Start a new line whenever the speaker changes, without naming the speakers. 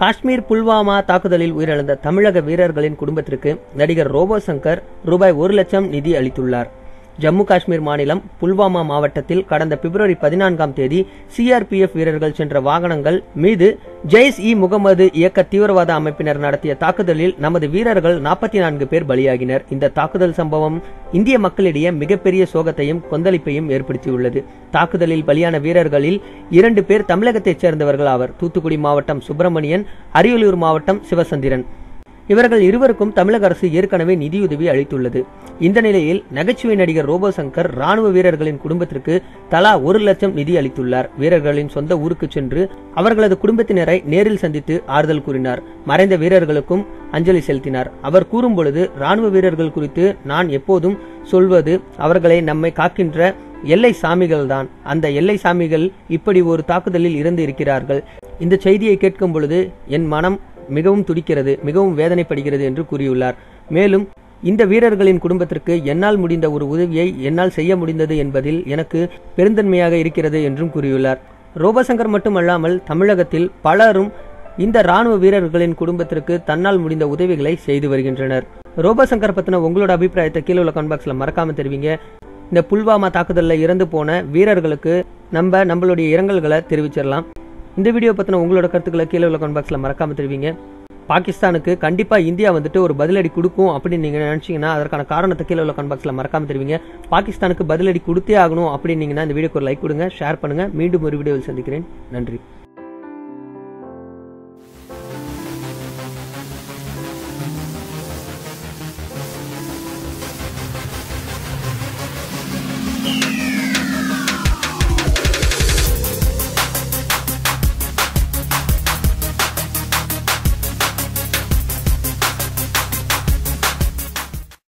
காஷ்மீர் புல்வாமா தாக்குதலில் உயிரிழந்த தமிழக வீரர்களின் குடும்பத்திற்கு நடிகர் ரோபோ சங்கர் ரூபாய் ஒரு லட்சம் நிதி அளித்துள்ளார். ஜம்மு காஷ்மீர் மாநிலம் புல்வாமா மாவட்டத்தில் கடந்த பிப்ரவரி பதினான்காம் தேதி சிஆர்பிஎஃப் வீரர்கள் சென்ற வாகனங்கள் மீது ஜெய்ஸ் இ முகமது இயக்க தீவிரவாத அமைப்பினர் நடத்திய தாக்குதலில் நமது வீரர்கள் நாற்பத்தி நான்கு பேர் பலியாகினர். இந்த தாக்குதல் சம்பவம் இந்திய மக்களிடையே மிகப்பெரிய சோகத்தையும் கொந்தளிப்பையும் ஏற்படுத்தியுள்ளது. தாக்குதலில் பலியான வீரர்களில் இரண்டு பேர் தமிழகத்தைச் சேர்ந்தவர்கள் ஆவர். தூத்துக்குடி மாவட்டம் சுப்பிரமணியன் அரியலூர் மாவட்டம் சிவசந்திரன். இவர்கள் இருவருக்கும் தமிழக அரசு ஏற்கனவே நிதியுதவி அளித்துள்ளது. இந்த நிலையில் நகைச்சுவை நடிகர் ரோபோ சங்கர் ராணுவ வீரர்களின் குடும்பத்திற்கு தலா ஒரு லட்சம் நிதி அளித்துள்ளார். வீரர்களின் சொந்த ஊருக்கு சென்று அவர்களது குடும்பத்தினரை நேரில் சந்தித்து ஆறுதல் கூறினார். மறைந்த வீரர்களுக்கும் அஞ்சலி செலுத்தினார். அவர் கூறும் பொழுது ராணுவ வீரர்கள் குறித்து நான் எப்போதும் சொல்வது அவர்களை நம்மை காக்கின்ற எல்லை சாமிகள் தான் அந்த எல்லை சாமிகள் இப்படி ஒரு தாக்குதலில் இறந்து இருக்கிறார்கள். இந்த செய்தியை கேட்கும் பொழுது என் மனம் மிகவும் துடிக்கிறது மிகவும் வேதனைப்படுகிறது என்று கூறியுள்ளார். மேலும் இந்த வீரர்களின் குடும்பத்திற்கு என்னால் முடிந்த ஒரு உதவியை என்னால் செய்ய முடிந்தது என்பதில் எனக்கு பெருந்தன்மையாக இருக்கிறது என்றும் கூறியுள்ளார். ரோபசங்கர் மட்டுமல்லாமல் தமிழகத்தில் பலரும் இந்த ராணுவ வீரர்களின் குடும்பத்திற்கு தன்னால் முடிந்த உதவிகளை செய்து வருகின்றனர். ரோபசங்கர் பத்தின உங்களோட அபிப்பிராயத்தை கீழே உள்ள கன்பாக்ஸ்ல மறக்காம தெரிவிங்க. இந்த புல்வாமா தாக்குதலில் இறந்து போன வீரர்களுக்கு நம்ம நம்மளுடைய இரங்கல்களை தெரிவிச்சிடலாம். இந்த வீடியோ பற்றின உங்களோட கருத்துக்களை கீழே உள்ள கமெண்ட் மறக்காம தெரிவிங்க. பாகிஸ்தானுக்கு கண்டிப்பாக இந்தியா வந்துட்டு ஒரு பதிலடி கொடுக்கும் அப்படின்னு நீங்கள் நினச்சிங்கன்னா அதற்கான காரணத்தை கீழே உள்ள கமெண்ட் மறக்காம தெரிவிங்க. பாகிஸ்தானுக்கு பதிலடி கொடுத்தே ஆகணும் அப்படின்னீங்கன்னா இந்த வீடியோக்கு ஒரு லைக் கொடுங்க ஷேர் பண்ணுங்கள் மீண்டும் ஒரு வீடியோவில் சந்திக்கிறேன். நன்றி.